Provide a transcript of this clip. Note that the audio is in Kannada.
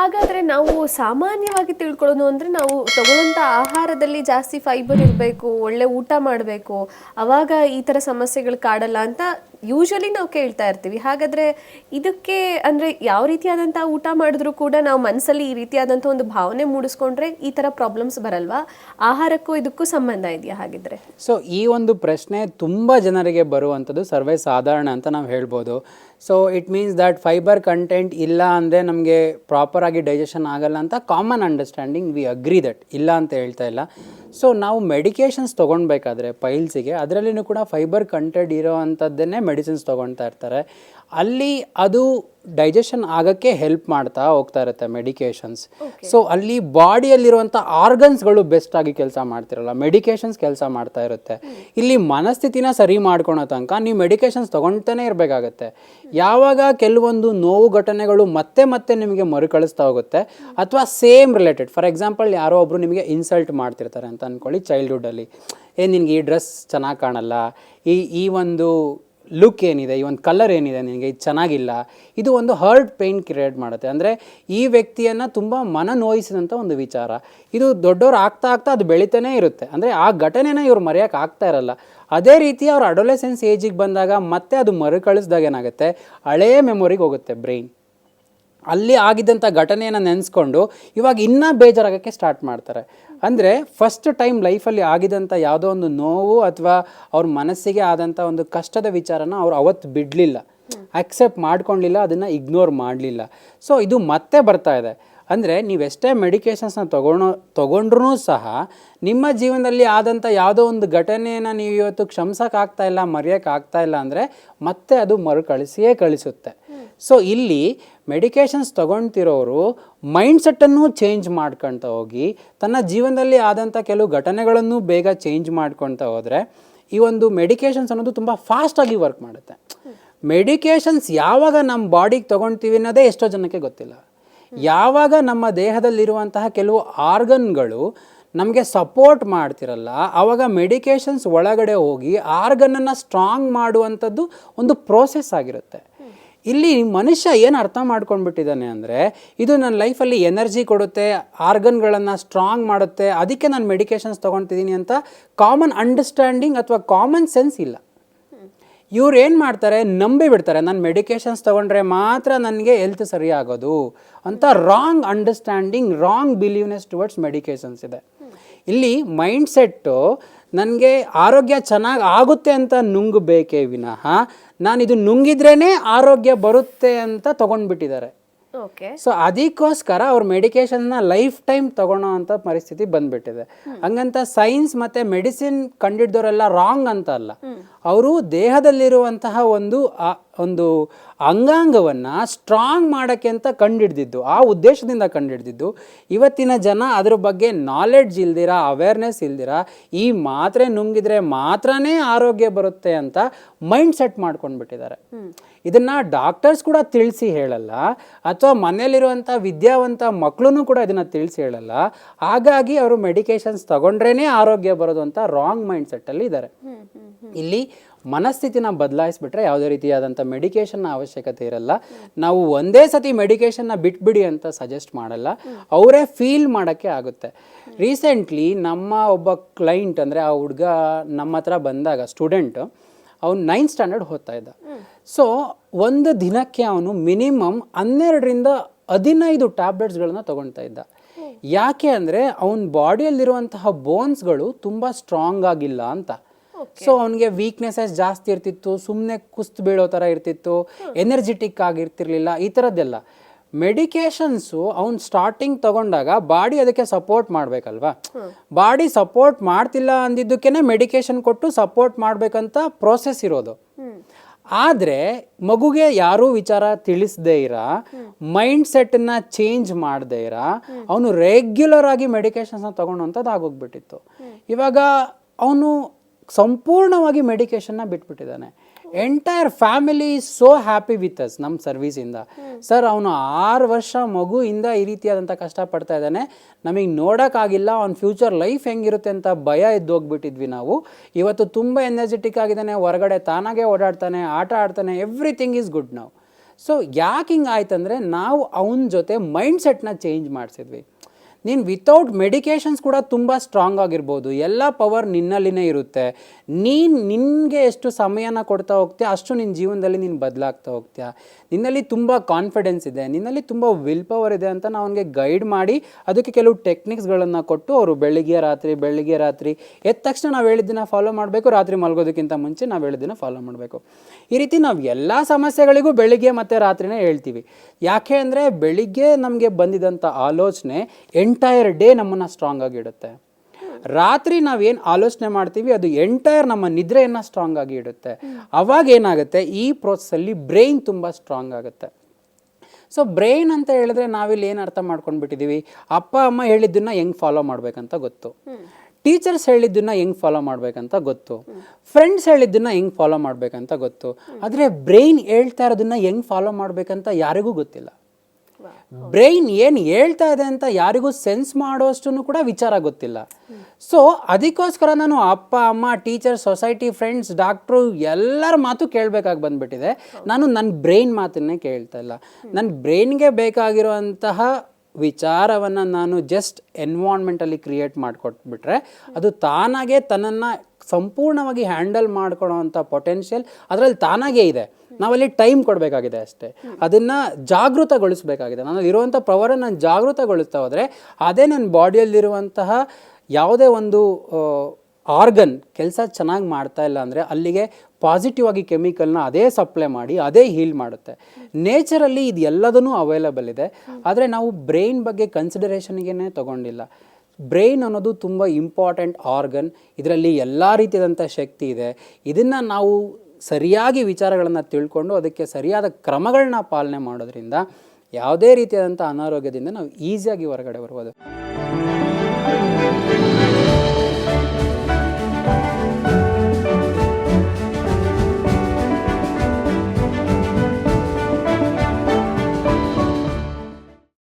ಹಾಗಾದ್ರೆ ನಾವು ಸಾಮಾನ್ಯವಾಗಿ ತಿಳ್ಕೊಳ್ಳೋದು ಅಂದರೆ ನಾವು ತಗೊಳ್ಳೋಂಥ ಆಹಾರದಲ್ಲಿ ಜಾಸ್ತಿ ಫೈಬರ್ ಇರಬೇಕು, ಒಳ್ಳೆ ಊಟ ಮಾಡಬೇಕು, ಅವಾಗ ಈ ಥರ ಸಮಸ್ಯೆಗಳು ಕಾಡಲ್ಲ ಅಂತ ಯೂಶಲಿ ನಾವು ಕೇಳ್ತಾ ಇರ್ತೀವಿ. ಹಾಗಾದ್ರೆ ಇದಕ್ಕೆ ಅಂದ್ರೆ ಯಾವ ರೀತಿಯಾದಂಥ ಊಟ ಮಾಡಿದ್ರು ಕೂಡ ನಾವು ಮನಸ್ಸಲ್ಲಿ ಈ ರೀತಿಯಾದಂಥ ಒಂದು ಭಾವನೆ ಮೂಡಿಸ್ಕೊಂಡ್ರೆ ಈ ಥರ ಪ್ರಾಬ್ಲಮ್ಸ್ ಬರಲ್ವಾ? ಆಹಾರಕ್ಕೂ ಇದಕ್ಕೂ ಸಂಬಂಧ ಇದೆಯಾ ಹಾಗಿದ್ರೆ? ಸೊ ಈ ಒಂದು ಪ್ರಶ್ನೆ ತುಂಬ ಜನರಿಗೆ ಬರುವಂಥದ್ದು ಸರ್ವೇ ಸಾಧಾರಣ ಅಂತ ನಾವು ಹೇಳ್ಬೋದು. So it means that fibre content ಇಲ್ಲ ಅಂದರೆ ನಮಗೆ ಪ್ರಾಪರಾಗಿ ಡೈಜೆಷನ್ ಆಗಲ್ಲ ಅಂತ common understanding we agree that ಇಲ್ಲ ಅಂತ ಹೇಳ್ತಾ ಇಲ್ಲ. ಸೊ ನಾವು ಮೆಡಿಕೇಷನ್ಸ್ ತೊಗೊಳ್ಬೇಕಾದ್ರೆ ಪೈಲ್ಸಿಗೆ ಅದರಲ್ಲಿನೂ ಕೂಡ ಫೈಬರ್ ಕಂಟೆಂಟ್ ಇರೋ ಅಂಥದ್ದನ್ನೇ ಮೆಡಿಸಿನ್ಸ್ ತೊಗೊಳ್ತಾ ಇರ್ತಾರೆ. ಅಲ್ಲಿ ಅದು ಡೈಜೆಷನ್ ಆಗೋಕ್ಕೆ ಹೆಲ್ಪ್ ಮಾಡ್ತಾ ಹೋಗ್ತಾ ಇರುತ್ತೆ ಮೆಡಿಕೇಷನ್ಸ್ ಸೊ ಅಲ್ಲಿ ಬಾಡಿಯಲ್ಲಿರುವಂಥ ಆರ್ಗನ್ಸ್ಗಳು ಬೆಸ್ಟ್ ಆಗಿ ಕೆಲಸ ಮಾಡ್ತಿರಲ್ಲ. ಮೆಡಿಕೇಷನ್ಸ್ ಕೆಲಸ ಮಾಡ್ತಾ ಇರುತ್ತೆ. ಇಲ್ಲಿ ಮನಸ್ಥಿತಿನ ಸರಿ ಮಾಡ್ಕೊಳೋ ತನಕ ನೀವು ಮೆಡಿಕೇಷನ್ಸ್ ತೊಗೊಳ್ತಾನೆ ಇರಬೇಕಾಗತ್ತೆ. ಯಾವಾಗ ಕೆಲವೊಂದು ನೋವು ಘಟನೆಗಳು ಮತ್ತೆ ಮತ್ತೆ ನಿಮಗೆ ಮರುಕಳಿಸ್ತಾ ಹೋಗುತ್ತೆ ಅಥವಾ ಸೇಮ್ ರಿಲೇಟೆಡ್ ಫಾರ್ ಎಕ್ಸಾಂಪಲ್ ಯಾರೋ ಒಬ್ಬರು ನಿಮಗೆ ಇನ್ಸಲ್ಟ್ ಮಾಡ್ತಿರ್ತಾರೆ ಅಂತ ಅಂದ್ಕೊಳ್ಳಿ ಚೈಲ್ಡ್ಹುಡ್ಡಲ್ಲಿ ಏ ನಿನಗೆ ಈ ಡ್ರೆಸ್ ಚೆನ್ನಾಗಿ ಕಾಣಲ್ಲ. ಈ ಈ ಒಂದು ಲುಕ್ ಏನಿದೆ, ಈ ಒಂದು ಕಲರ್ ಏನಿದೆ ನಿನಗೆ, ಇದು ಚೆನ್ನಾಗಿಲ್ಲ, ಇದು ಒಂದು ಹರ್ಟ್ ಪೇಯ್ನ್ ಕ್ರಿಯೇಟ್ ಮಾಡುತ್ತೆ. ಅಂದರೆ ಈ ವ್ಯಕ್ತಿಯನ್ನು ತುಂಬ ಮನ ನೋಯಿಸಿದಂಥ ಒಂದು ವಿಚಾರ. ಇದು ದೊಡ್ಡವ್ರು ಆಗ್ತಾ ಆಗ್ತಾ ಅದು ಬೆಳಿತಾನೇ ಇರುತ್ತೆ. ಅಂದರೆ ಆ ಘಟನೆನ ಇವ್ರು ಮರೆಯೋಕೆ ಆಗ್ತಾ ಇರಲ್ಲ. ಅದೇ ರೀತಿ ಅವ್ರ ಅಡೊಲೆಸೆನ್ಸ್ ಏಜಿಗೆ ಬಂದಾಗ ಮತ್ತೆ ಅದು ಮರುಕಳಿಸ್ದಾಗ ಏನಾಗುತ್ತೆ? ಹಳೇ ಮೆಮೊರಿಗೆ ಹೋಗುತ್ತೆ ಬ್ರೈನ್ ಅಲ್ಲಿ ಆಗಿದ್ದಂಥ ಘಟನೆಯನ್ನು ನೆನೆಸ್ಕೊಂಡು ಇವಾಗ ಇನ್ನೂ ಬೇಜಾರಾಗೋಕ್ಕೆ ಸ್ಟಾರ್ಟ್ ಮಾಡ್ತಾರೆ. ಅಂದರೆ ಫಸ್ಟ್ ಟೈಮ್ ಲೈಫಲ್ಲಿ ಆಗಿದಂಥ ಯಾವುದೋ ಒಂದು ನೋವು ಅಥವಾ ಅವ್ರ ಮನಸ್ಸಿಗೆ ಆದಂಥ ಒಂದು ಕಷ್ಟದ ವಿಚಾರನ ಅವ್ರು ಅವತ್ತು ಬಿಡಲಿಲ್ಲ. ಅಕ್ಸೆಪ್ಟ್ ಮಾಡ್ಕೊಳ್ಲಿಲ್ಲ ಅದನ್ನು ಇಗ್ನೋರ್ ಮಾಡಲಿಲ್ಲ. ಸೊ ಇದು ಮತ್ತೆ ಬರ್ತಾ ಇದೆ. ಅಂದರೆ ನೀವೆಷ್ಟೇ ಮೆಡಿಕೇಷನ್ಸ್ನ ತೊಗೊಳೋ ತೊಗೊಂಡ್ರೂ ಸಹ ನಿಮ್ಮ ಜೀವನದಲ್ಲಿ ಆದಂಥ ಯಾವುದೋ ಒಂದು ಘಟನೆಯನ್ನು ನೀವು ಇವತ್ತು ಕ್ಷಮಿಸೋಕ್ಕಾಗ್ತಾ ಇಲ್ಲ ಮರೆಯೋಕ್ಕಾಗ್ತಾ ಇಲ್ಲ ಅಂದರೆ ಮತ್ತೆ ಅದು ಮರುಕಳಿಸಿಯೇ ಕಳಿಸುತ್ತೆ. ಸೊ ಇಲ್ಲಿ ಮೆಡಿಕೇಷನ್ಸ್ ತೊಗೊಳ್ತಿರೋರು ಮೈಂಡ್ಸೆಟ್ಟನ್ನು ಚೇಂಜ್ ಮಾಡ್ಕೊಳ್ತಾ ಹೋಗಿ, ತನ್ನ ಜೀವನದಲ್ಲಿ ಆದಂಥ ಕೆಲವು ಘಟನೆಗಳನ್ನು ಬೇಗ ಚೇಂಜ್ ಮಾಡ್ಕೊಳ್ತಾ ಹೋದರೆ, ಈ ಒಂದು ಮೆಡಿಕೇಷನ್ಸ್ ಅನ್ನೋದು ತುಂಬ ಫಾಸ್ಟಾಗಿ ವರ್ಕ್ ಮಾಡುತ್ತೆ. ಮೆಡಿಕೇಷನ್ಸ್ ಯಾವಾಗ ನಮ್ಮ ಬಾಡಿಗೆ ತೊಗೊಳ್ತೀವಿ ಅನ್ನೋದೇ ಎಷ್ಟೋ ಜನಕ್ಕೆ ಗೊತ್ತಿಲ್ಲ. ಯಾವಾಗ ನಮ್ಮ ದೇಹದಲ್ಲಿರುವಂತಹ ಕೆಲವು ಆರ್ಗನ್ಗಳು ನಮಗೆ ಸಪೋರ್ಟ್ ಮಾಡ್ತಿರಲ್ಲ ಆವಾಗ ಮೆಡಿಕೇಷನ್ಸ್ ಒಳಗಡೆ ಹೋಗಿ ಆರ್ಗನನ್ನು ಸ್ಟ್ರಾಂಗ್ ಮಾಡುವಂಥದ್ದು ಒಂದು ಪ್ರೋಸೆಸ್ ಆಗಿರುತ್ತೆ. ಇಲ್ಲಿ ಮನುಷ್ಯ ಏನು ಅರ್ಥ ಮಾಡ್ಕೊಂಡ್ಬಿಟ್ಟಿದ್ದಾನೆ ಅಂದರೆ, ಇದು ನನ್ನ ಲೈಫಲ್ಲಿ ಎನರ್ಜಿ ಕೊಡುತ್ತೆ ಆರ್ಗನ್ಗಳನ್ನು ಸ್ಟ್ರಾಂಗ್ ಮಾಡುತ್ತೆ, ಅದಕ್ಕೆ ನಾನು ಮೆಡಿಕೇಶನ್ಸ್ ತೊಗೊಳ್ತಿದ್ದೀನಿ ಅಂತ ಕಾಮನ್ ಅಂಡರ್ಸ್ಟ್ಯಾಂಡಿಂಗ್ ಅಥವಾ ಕಾಮನ್ ಸೆನ್ಸ್ ಇಲ್ಲ. ಇವ್ರು ಏನು ಮಾಡ್ತಾರೆ? ನಂಬಿ ಬಿಡ್ತಾರೆ, ನಾನು ಮೆಡಿಕೇಶನ್ಸ್ ತೊಗೊಂಡ್ರೆ ಮಾತ್ರ ನನಗೆ ಹೆಲ್ತ್ ಸರಿಯಾಗೋದು ಅಂತ wrong understanding wrong believeness towards medications ಇದೆ. ಇಲ್ಲಿ ಮೈಂಡ್ ಸೆಟ್ಟು ನನಗೆ ಆರೋಗ್ಯ ಚೆನ್ನಾಗಿ ಆಗುತ್ತೆ ಅಂತ ನುಂಗಬೇಕೇ ವಿನಃ ನಾನು ಇದು ನುಂಗಿದ್ರೇ ಆರೋಗ್ಯ ಬರುತ್ತೆ ಅಂತ ತೊಗೊಂಡ್ಬಿಟ್ಟಿದ್ದಾರೆ. ಓಕೆ. ಸೊ ಅದಕ್ಕೋಸ್ಕರ ಅವ್ರ ಮೆಡಿಕೇಶನ್ನ ಲೈಫ್ ಟೈಮ್ ತಗೊಳ್ಳೋ ಅಂತ ಪರಿಸ್ಥಿತಿ ಬಂದ್ಬಿಟ್ಟಿದೆ. ಹಂಗಂತ ಸೈನ್ಸ್ ಮತ್ತೆ ಮೆಡಿಸಿನ್ ಕಂಡಿಡ್ದವರೆಲ್ಲ ರಾಂಗ್ ಅಂತ ಅಲ್ಲ. ಅವರು ದೇಹದಲ್ಲಿರುವಂತಹ ಒಂದು ಒಂದು ಅಂಗಾಂಗವನ್ನು ಸ್ಟ್ರಾಂಗ್ ಮಾಡೋಕ್ಕೆ ಅಂತ ಕಂಡುಹಿಡ್ದಿದ್ದು ಆ ಉದ್ದೇಶದಿಂದ ಕಂಡುಹಿಡ್ದಿದ್ದು ಇವತ್ತಿನ ಜನ ಅದ್ರ ಬಗ್ಗೆ ನಾಲೆಡ್ಜ್ ಇಲ್ದಿರ ಅವೇರ್ನೆಸ್ ಇಲ್ದಿರ ಈ ಮಾತ್ರೆ ನುಂಗಿದ್ರೆ ಮಾತ್ರನೇ ಆರೋಗ್ಯ ಬರುತ್ತೆ ಅಂತ ಮೈಂಡ್ ಸೆಟ್ ಮಾಡ್ಕೊಂಡ್ಬಿಟ್ಟಿದ್ದಾರೆ. ಇದನ್ನು ಡಾಕ್ಟರ್ಸ್ ಕೂಡ ತಿಳಿಸಿ ಹೇಳಲ್ಲ ಅಥವಾ ಮನೆಯಲ್ಲಿರುವಂಥ ವಿದ್ಯಾವಂತ ಮಕ್ಕಳು ಕೂಡ ಇದನ್ನು ತಿಳಿಸಿ ಹೇಳಲ್ಲ ಹಾಗಾಗಿ ಅವರು ಮೆಡಿಕೇಶನ್ಸ್ ತಗೊಂಡ್ರೇ ಆರೋಗ್ಯ ಬರೋದು ಅಂತ ರಾಂಗ್ ಮೈಂಡ್ ಸೆಟ್ಟಲ್ಲಿ ಇದ್ದಾರೆ. ಇಲ್ಲಿ ಮನಸ್ಥಿತಿನ ಬದಲಾಯಿಸ್ಬಿಟ್ರೆ ಯಾವುದೇ ರೀತಿಯಾದಂಥ ಮೆಡಿಕೇಷನ್ನ ಅವಶ್ಯಕತೆ ಇರಲ್ಲ. ನಾವು ಒಂದೇ ಸತಿ ಮೆಡಿಕೇಷನ್ನ ಬಿಟ್ಬಿಡಿ ಅಂತ ಸಜೆಸ್ಟ್ ಮಾಡಲ್ಲ. ಅವರೇ ಫೀಲ್ ಮಾಡೋಕ್ಕೆ ಆಗುತ್ತೆ. ರೀಸೆಂಟ್ಲಿ ನಮ್ಮ ಒಬ್ಬ ಕ್ಲೈಂಟ್ ಅಂದರೆ ಆ ಹುಡುಗ ನಮ್ಮ ಹತ್ರ ಬಂದಾಗ ಸ್ಟೂಡೆಂಟು ಅವನು ನೈನ್ತ್ ಸ್ಟ್ಯಾಂಡರ್ಡ್ ಓದ್ತಾ ಇದ್ದ. ಸೊ ಒಂದು ದಿನಕ್ಕೆ ಅವನು ಮಿನಿಮಮ್ ಹನ್ನೆರಡರಿಂದ ಹದಿನೈದು ಟ್ಯಾಬ್ಲೆಟ್ಸ್ಗಳನ್ನ ತಗೊಳ್ತಾ ಇದ್ದ. ಯಾಕೆ ಅಂದರೆ ಅವನ ಬಾಡಿಯಲ್ಲಿರುವಂತಹ ಬೋನ್ಸ್ಗಳು ತುಂಬ ಸ್ಟ್ರಾಂಗ್ ಆಗಿಲ್ಲ ಅಂತ. ಸೊ ಅವನಿಗೆ ವೀಕ್ನೆಸಸ್ ಜಾಸ್ತಿ ಇರ್ತಿತ್ತು ಸುಮ್ಮನೆ ಕುಸ್ತು ಬೀಳೋ ಥರ ಇರ್ತಿತ್ತು ಎನರ್ಜೆಟಿಕ್ ಆಗಿರ್ತಿರ್ಲಿಲ್ಲ ಈ ಥರದ್ದೆಲ್ಲ ಮೆಡಿಕೇಶನ್ಸು ಅವ್ನು ಸ್ಟಾರ್ಟಿಂಗ್ ತಗೊಂಡಾಗ ಬಾಡಿ ಅದಕ್ಕೆ ಸಪೋರ್ಟ್ ಮಾಡಬೇಕಲ್ವಾ? ಬಾಡಿ ಸಪೋರ್ಟ್ ಮಾಡ್ತಿಲ್ಲ ಅಂದಿದ್ದಕ್ಕೇ ಮೆಡಿಕೇಶನ್ ಕೊಟ್ಟು ಸಪೋರ್ಟ್ ಮಾಡಬೇಕಂತ ಪ್ರೋಸೆಸ್ ಇರೋದು. ಆದರೆ ಮಗುಗೆ ಯಾರೂ ವಿಚಾರ ತಿಳಿಸದೇ ಇರ ಮೈಂಡ್ ಸೆಟ್ನ ಚೇಂಜ್ ಮಾಡದೇ ಇರ ಅವನು ರೆಗ್ಯುಲರ್ ಆಗಿ ಮೆಡಿಕೇಶನ್ಸ್ನ ತಗೊಳ್ಳೋಂಥದ್ದು ಆಗೋಗ್ಬಿಟ್ಟಿತ್ತು. ಇವಾಗ ಅವನು ಸಂಪೂರ್ಣವಾಗಿ ಮೆಡಿಕೇಶನ್ನ ಬಿಟ್ಬಿಟ್ಟಿದ್ದಾನೆ. Entire family so happy with us ನಮ್ಮ ಸರ್ವಿಸಿಂದ ಸರ್ ಅವನು ಆರು ವರ್ಷ ಮಗುವಿಂದ ಈ ರೀತಿಯಾದಂಥ ಕಷ್ಟಪಡ್ತಾ ಇದ್ದಾನೆ. ನಮಗೆ ನೋಡೋಕ್ಕಾಗಿಲ್ಲ ಅವ್ನ ಫ್ಯೂಚರ್ ಲೈಫ್ ಹೆಂಗಿರುತ್ತೆ ಅಂತ ಭಯ ಎದ್ದೋಗ್ಬಿಟ್ಟಿದ್ವಿ ನಾವು. ಇವತ್ತು ತುಂಬ ಎನರ್ಜೆಟಿಕ್ ಆಗಿದ್ದಾನೆ, ಹೊರಗಡೆ ತಾನಾಗೆ ಓಡಾಡ್ತಾನೆ, ಆಟ ಆಡ್ತಾನೆ ಎವ್ರಿಥಿಂಗ್ ಈಸ್ ಗುಡ್ ನಾವು ಸೊ ಯಾಕೆ ಹಿಂಗೆ ಆಯ್ತಂದರೆ, ನಾವು ಅವನ ಜೊತೆ ಮೈಂಡ್ ಸೆಟ್ನ ಚೇಂಜ್ ಮಾಡಿಸಿದ್ವಿ. ನೀನು ವಿತೌಟ್ ಮೆಡಿಕೇಶನ್ಸ್ ಕೂಡ ತುಂಬ ಸ್ಟ್ರಾಂಗ್ ಆಗಿರ್ಬೋದು. ಎಲ್ಲ ಪವರ್ ನಿನ್ನಲ್ಲಿನೇ ಇರುತ್ತೆ. ನೀನು ನಿನಗೆ ಎಷ್ಟು ಸಮಯನ ಕೊಡ್ತಾ ಹೋಗ್ತೀಯ, ಅಷ್ಟು ನಿನ್ನ ಜೀವನದಲ್ಲಿ ನೀನು ಬದಲಾಗ್ತಾ ಹೋಗ್ತೀಯ. ನಿನ್ನಲ್ಲಿ ತುಂಬ ಕಾನ್ಫಿಡೆನ್ಸ್ ಇದೆ. ನಿನ್ನಲ್ಲಿ ತುಂಬ ವಿಲ್ ಪವರ್ ಇದೆ ಅಂತ ನಾವು ಅವನಿಗೆ ಗೈಡ್ ಮಾಡಿ, ಅದಕ್ಕೆ ಕೆಲವು ಟೆಕ್ನಿಕ್ಸ್ಗಳನ್ನು ಕೊಟ್ಟು ಅವರು ಬೆಳಿಗ್ಗೆ ರಾತ್ರಿ ಬೆಳಿಗ್ಗೆ ರಾತ್ರಿ, ಎದ್ದ ತಕ್ಷಣ ನಾವು ಹೇಳಿದ್ದನ್ನ ಫಾಲೋ ಮಾಡಬೇಕು, ರಾತ್ರಿ ಮಲಗೋದಕ್ಕಿಂತ ಮುಂಚೆ ನಾವು ಹೇಳಿದ್ದನ್ನ ಫಾಲೋ ಮಾಡಬೇಕು. ಈ ರೀತಿ ನಾವು ಎಲ್ಲ ಸಮಸ್ಯೆಗಳಿಗೂ ಬೆಳಿಗ್ಗೆ ಮತ್ತು ರಾತ್ರಿನೇ ಹೇಳ್ತೀವಿ. ಯಾಕೆ ಅಂದರೆ ಬೆಳಿಗ್ಗೆ ನಮಗೆ ಬಂದಿದಂಥ ಆಲೋಚನೆ ಎಂಟೈರ್ ಡೇ ನಮ್ಮನ್ನು ಸ್ಟ್ರಾಂಗ್ ಆಗಿಡುತ್ತೆ ರಾತ್ರಿ ನಾವೇನು ಆಲೋಚನೆ ಮಾಡ್ತೀವಿ, ಅದು ಎಂಟೈರ್ ನಮ್ಮ ನಿದ್ರೆಯನ್ನು ಸ್ಟ್ರಾಂಗ್ ಆಗಿ ಇಡುತ್ತೆ. ಅವಾಗ ಏನಾಗುತ್ತೆ, ಈ ಪ್ರೋಸೆಸ್ಸಲ್ಲಿ ಬ್ರೈನ್ ತುಂಬ ಸ್ಟ್ರಾಂಗ್ ಆಗುತ್ತೆ. ಸೊ ಬ್ರೈನ್ ಅಂತ ಹೇಳಿದ್ರೆ ನಾವಿಲ್ಲಿ ಏನು ಅರ್ಥ ಮಾಡ್ಕೊಂಡ್ಬಿಟ್ಟಿದ್ದೀವಿ ಅಪ್ಪ, ಅಮ್ಮ ಹೇಳಿದ್ದನ್ನ ಹೆಂಗೆ ಫಾಲೋ ಮಾಡಬೇಕಂತ ಗೊತ್ತು. ಟೀಚರ್ಸ್ ಹೇಳಿದ್ದನ್ನ ಹೆಂಗೆ ಫಾಲೋ ಮಾಡಬೇಕಂತ ಗೊತ್ತು. ಫ್ರೆಂಡ್ಸ್ ಹೇಳಿದ್ದನ್ನ ಹೆಂಗೆ ಫಾಲೋ ಮಾಡಬೇಕಂತ ಗೊತ್ತು. ಆದರೆ ಬ್ರೈನ್ ಹೇಳ್ತಾ ಇರೋದನ್ನ ಹೆಂಗೆ ಫಾಲೋ ಮಾಡಬೇಕಂತ ಯಾರಿಗೂ ಗೊತ್ತಿಲ್ಲ. ಬ್ರೈನ್ ಏನು ಹೇಳ್ತಾ ಇದೆ ಅಂತ ಯಾರಿಗೂ ಸೆನ್ಸ್ ಮಾಡೋಷ್ಟು ಕೂಡ ವಿಚಾರ ಗೊತ್ತಿಲ್ಲ. ಸೊ ಅದಕ್ಕೋಸ್ಕರ ನಾನು ಅಪ್ಪ, ಅಮ್ಮ, ಟೀಚರ್, ಸೊಸೈಟಿ ಫ್ರೆಂಡ್ಸ್ ಡಾಕ್ಟ್ರು ಎಲ್ಲರ ಮಾತು ಕೇಳಬೇಕಾಗಿ ಬಂದ್ಬಿಟ್ಟಿದೆ. ನಾನು ನನ್ನ ಬ್ರೈನ್ ಮಾತನ್ನೇ ಕೇಳ್ತಾ ಇಲ್ಲ. ನನ್ನ ಬ್ರೈನ್ಗೆ ಬೇಕಾಗಿರುವಂತಹ ವಿಚಾರವನ್ನು ನಾನು ಜಸ್ಟ್ ಎನ್ವಾನ್ಮೆಂಟಲ್ಲಿ ಕ್ರಿಯೇಟ್ ಮಾಡಿಕೊಟ್ಬಿಟ್ರೆ, ಅದು ತಾನಾಗೆ ತನ್ನನ್ನು ಸಂಪೂರ್ಣವಾಗಿ ಹ್ಯಾಂಡಲ್ ಮಾಡ್ಕೊಳ್ಳೋವಂಥ ಪೊಟೆನ್ಷಿಯಲ್ ಅದರಲ್ಲಿ ತಾನಾಗೇ ಇದೆ. ನಾವಲ್ಲಿ ಟೈಮ್ ಕೊಡಬೇಕಾಗಿದೆ ಅಷ್ಟೇ. ಅದನ್ನು ಜಾಗೃತಗೊಳಿಸಬೇಕಾಗಿದೆ. ನಾನು ಇರುವಂಥ ಪವರನ್ನು ನಾನು ಜಾಗೃತಗೊಳಿಸ್ತಾ ಹೋದರೆ ಅದೇ ನನ್ನ ಬಾಡಿಯಲ್ಲಿರುವಂತಹ ಯಾವುದೇ ಒಂದು ಆರ್ಗನ್ ಕೆಲಸ ಚೆನ್ನಾಗಿ ಮಾಡ್ತಾ ಇಲ್ಲ ಅಂದರೆ ಅಲ್ಲಿಗೆ ಪಾಸಿಟಿವ್ ಆಗಿ ಕೆಮಿಕಲ್ನ ಅದೇ ಸಪ್ಲೈ ಮಾಡಿ, ಅದೇ ಹೀಲ್ ಮಾಡುತ್ತೆ. ನೇಚರಲ್ಲಿ ಇದು ಎಲ್ಲದನ್ನೂ ಅವೈಲಬಲ್ ಇದೆ. ಆದರೆ ನಾವು ಬ್ರೈನ್ ಬಗ್ಗೆ ಕನ್ಸಿಡರೇಷನ್ಗೇ ತಗೊಂಡಿಲ್ಲ. ಬ್ರೈನ್ ಅನ್ನೋದು ತುಂಬ ಇಂಪಾರ್ಟೆಂಟ್ ಆರ್ಗನ್ ಇದರಲ್ಲಿ ಎಲ್ಲ ರೀತಿಯಾದಂಥ ಶಕ್ತಿ ಇದೆ. ಇದನ್ನು ನಾವು ಸರಿಯಾಗಿ ವಿಚಾರಗಳನ್ನು ತಿಳ್ಕೊಂಡು ಅದಕ್ಕೆ ಸರಿಯಾದ ಕ್ರಮಗಳನ್ನ ಪಾಲನೆ ಮಾಡೋದ್ರಿಂದ ಯಾವುದೇ ರೀತಿಯಾದಂಥ ಅನಾರೋಗ್ಯದಿಂದ ನಾವು ಈಸಿಯಾಗಿ ಹೊರಗಡೆ ಬರ್ಬೋದು.